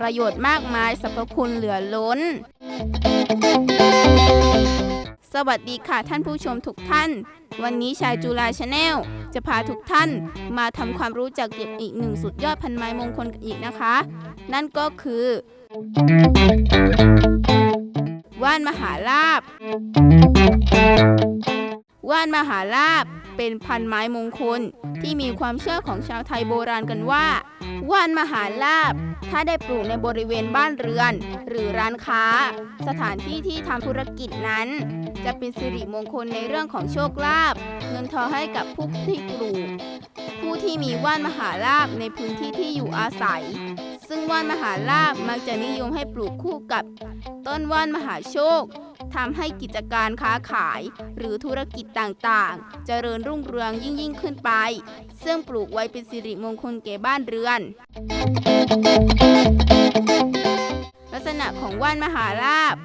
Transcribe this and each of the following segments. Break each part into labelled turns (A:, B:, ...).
A: ประโยชน์มากมายสรรพคุณเหลือล้น สวัสดีค่ะท่านผู้ชมทุกท่าน วันนี้ชายจุฬาชาแนลจะพาทุกท่านมาทำความรู้จักเกี่ยวกับอีกหนึ่งสุดยอดพันไม้มงคลกันอีกนะคะ นั่นก็คือว่านมหาลาบ ว่านมหาลาบเป็นพันไม้มงคลที่มีความเชื่อของชาวไทยโบราณกันว่า ว่านมหาลาบ ถ้าได้ปลูกในบริเวณบ้านเรือน หรือร้านค้า สถานที่ที่ทำธุรกิจนั้น จะเป็นสิริมงคลในเรื่องของโชคลาภเงินทองให้กับผู้ที่ปลูก ผู้ที่มีว่านมหาลาบในพื้นที่ที่อยู่อาศัย ซึ่งว่านมหาลาบมักจะนิยมให้ปลูกคู่กับ ต้นว่านมหาโชค ทำให้กิจการค้าขาย หรือธุรกิจต่างๆ เจริญรุ่งเรืองยิ่งยิ่งขึ้นไป ซึ่งปลูกไว้เป็นสิริมงคลแก่บ้านเรือน ลักษณะของว่านมหาลาบ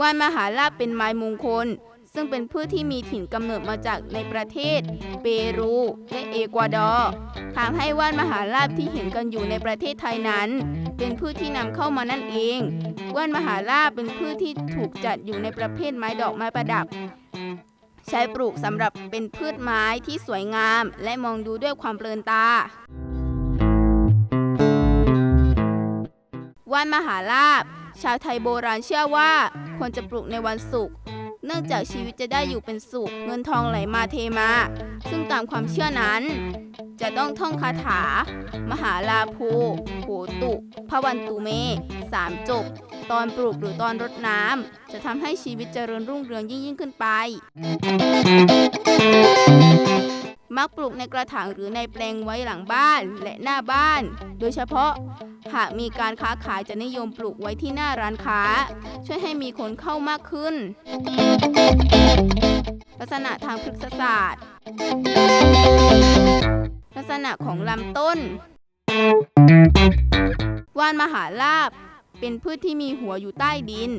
A: ว่านมหาลาบเป็นไม้มงคล ซึ่งเป็นพืชที่มีถิ่นกำเนิดมาจากในประเทศ เปรูและเอกวาดอร์ทำให้ว่านมหาลาบที่เห็นกันอยู่ในประเทศไทยนั้น เป็นพืชที่นำเข้ามานั่นเอง ว่านมหาลาบเป็นพืชที่ถูกจัดอยู่ในประเภทไม้ดอกไม้ประดับ ใช้ปลูกสำหรับเป็นพืชไม้ที่สวยงาม และมองดูด้วยความเพลินตาว่านมหาลาบ ชาวไทยโบราณเชื่อว่าควรจะปลูกในวันศุกร์ เนื่องจากชีวิตจะได้อยู่เป็นสุข เงินทองไหลมาเทมา ซึ่งตามความเชื่อนั้น จะต้องท่องคาถา มหาลาภูโหตุพระวันตุเมสามจบ ตอนปลูกหรือตอนรดน้ำจะทำให้ชีวิตเจริญรุ่งเรืองยิ่งยิ่งขึ้นไป มักปลูกในกระถางหรือในแปลงไว้หลังบ้านและหน้าบ้าน โดยเฉพาะ หากมีการค้าขายจะนิยมปลูกไว้ที่หน้าร้านค้า ช่วยให้มีคนเข้ามากขึ้น ลักษณะทางพฤกษศาสตร์ ลักษณะของลำต้น ว่านมหาลาบเป็นพืชที่มีหัวอยู่ใต้ดิน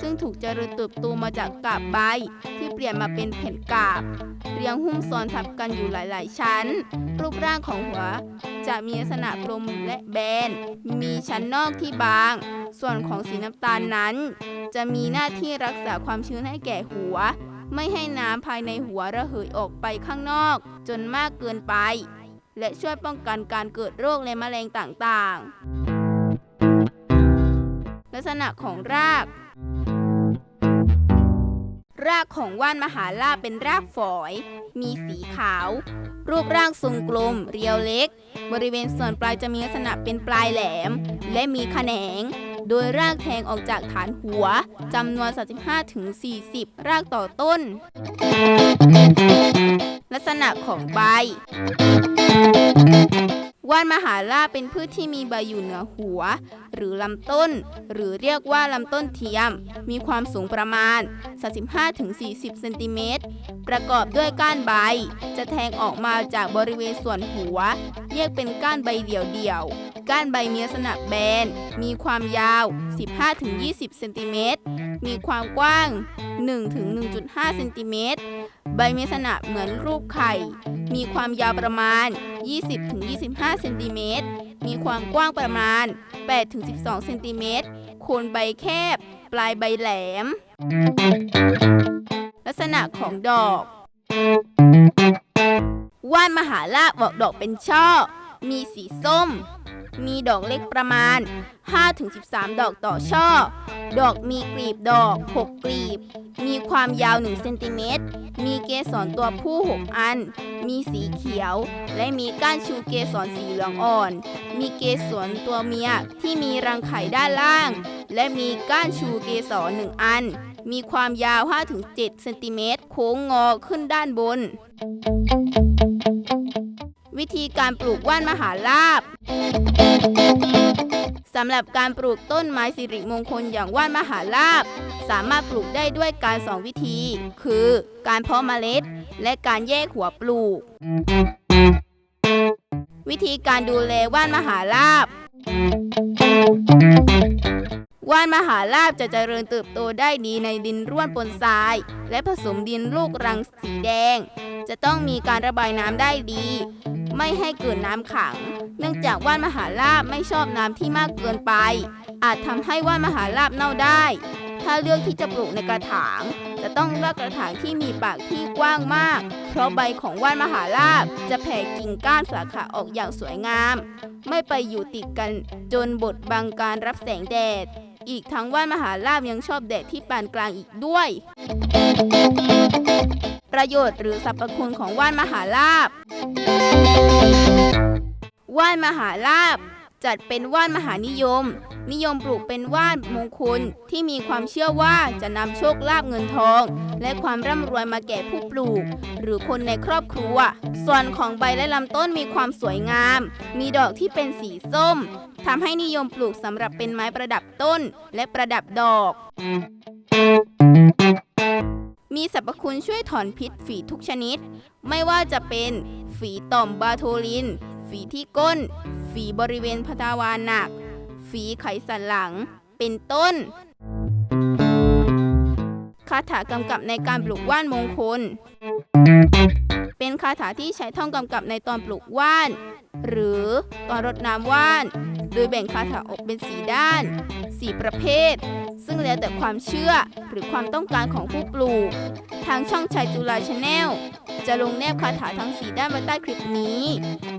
A: ซึ่งถูกเจริญเติบโตมาจากกาบใบ ที่เปลี่ยนมาเป็นแผ่นกาบ เรียงหุ้มซ้อนทับกันอยู่หลาย ๆ ชั้น รูปร่างของหัว จะมีลักษณะกลมและแบน มีชั้นนอกที่บาง ส่วนของสีน้ำตาลนั้น จะมีหน้าที่รักษาความชื้นให้แก่หัว ไม่ให้น้ำภายในหัวระเหยออกไปข้างนอก จนมากเกินไป และช่วยป้องกันการเกิดโรคและแมลงต่างๆ ลักษณะของราก รากของว่านมหาลาบเป็นรากฝอย มีสีขาว รูปร่างทรงกลม เรียวเล็ก บริเวณส่วนปลายจะมีลักษณะเป็นปลายแหลม และมีแขนง โดยรากแทงออกจากฐานหัวจำนวน 35-40 รากต่อต้น ลักษณะของใบ ว่านมหาลาเป็นพืชที่มีใบอยู่เหนือหัว หรือลำต้น หรือเรียกว่าลำต้นเทียม มีความสูงประมาณ 35-40 เซนติเมตร ประกอบด้วยก้านใบ จะแทงออกมาจากบริเวณส่วนหัว แยกเป็นก้านใบเดี่ยวๆ ก้านใบมีลักษณะแบน มีความยาว 15-20 เซนติเมตร มีความกว้าง 1-1.5 เซนติเมตร ใบมีลักษณะเหมือนรูปไข่ มีความยาวประมาณ 20-25 เซนติเมตร มีความกว้างประมาณ 8-12 เซนติเมตร โคนใบแคบ ปลายใบแหลม ลักษณะของดอก ว่านมหาลาบออกดอกเป็นช่อ มีสีส้ม มีดอกเล็กประมาณ 5-13 ดอกต่อช่อ ดอกมีกลีบดอก 6 กลีบ มีความยาว 1 เซนติเมตร มีเกสรตัวผู้ 6 อัน มีสีเขียว และมีก้านชูเกสรสีเหลืองอ่อน มีเกสรตัวเมียที่มีรังไข่ด้านล่าง และมีก้านชูเกสรหนึ่งอัน มีความยาว 5-7 เซนติเมตร โค้งงอขึ้นด้านบนวิ ธีการปลูกว่านมหาลาบสำหรับการปลูกต้นไม้สิริมงคลอย่างว่านมหาลาบ สามารถปลูกได้ด้วยการสองวิธี คือการเพาะเมล็ด และการแยกหัวปลูก วิธีการดูแลว่านมหาลาบว่านานมหาลาบจะเจริญเติบโตได้ดีในดินร่วนปนทราย และผสมดินลูกรังสีแดง จะต้องมีการระบายน้ำได้ดี ไม่ให้เกิดน้ำขัง เนื่องจากว่านมหาลาบไม่ชอบน้ำที่มากเกินไป อาจทำให้ว่านมหาลาบเน่าได้ ถ้าเลือกที่จะปลูกในกระถาง จะต้องเลือกกระถางที่มีปากที่กว้างมาก เพราะใบของว่านมหาลาบจะแผ่กิ่งก้านสาขาออกอย่างสวยงาม ไม่ไปอยู่ติดกันจนบดบังการรับแสงแดด อีกทั้งว่านมหาลาบยังชอบแดดที่ปานกลางอีกด้วย ประโยชน์หรือสรรพคุณของว่านมหาลาบว่านมหาลาบ จัดเป็นว่านมหานิยม นิยมปลูกเป็นว่านมงคลที่มีความเชื่อว่าจะนำโชคลาภเงินทอง และความร่ำรวยมาแก่ผู้ปลูก หรือคนในครอบครัว ส่วนของใบและลำต้นมีความสวยงาม มีดอกที่เป็นสีส้มทำให้นิยมปลูกสำหรับเป็นไม้ประดับต้นและประดับดอก มีสรรพคุณช่วยถอนพิษฝีทุกชนิด ไม่ว่าจะเป็นฝีต่อมบาโทลิน ฝีที่ก้น ฝีบริเวณพทาวารหนัก ฝีไขสันหลัง เป็นต้น คาถากำกับในการปลูกว่านมงคล เป็นคาถาที่ใช้ท่องกำกับในตอนปลูกว่าน หรือตอนรดน้ำว่าน โดยแบ่งคาถาออกเป็นสีด้าน สีประเภท ซึ่งแล้วแต่ความเชื่อหรือความต้องการของผู้ปลูก ทางช่องชายจุฬาชาแนล จะลงแนบคาถาทั้งสีด้านไว้ใต้คลิปนี้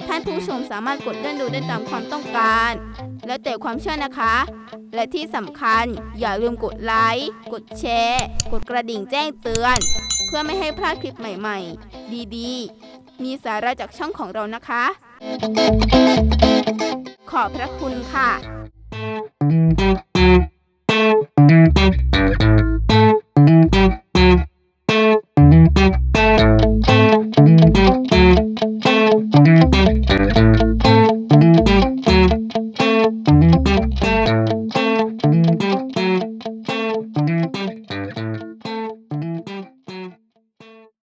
A: ท่านผู้ชมสามารถกดเลื่อนดูได้ตามความต้องการ แล้วแต่ความเชื่อนะคะ และที่สำคัญอย่าลืมกดไลค์ กดแชร์ กดกระดิ่งแจ้งเตือน เพื่อไม่ให้พลาดคลิปใหม่ๆ ดีๆ มีสาระจากช่องของเรานะคะ ขอบพระคุณค่ะ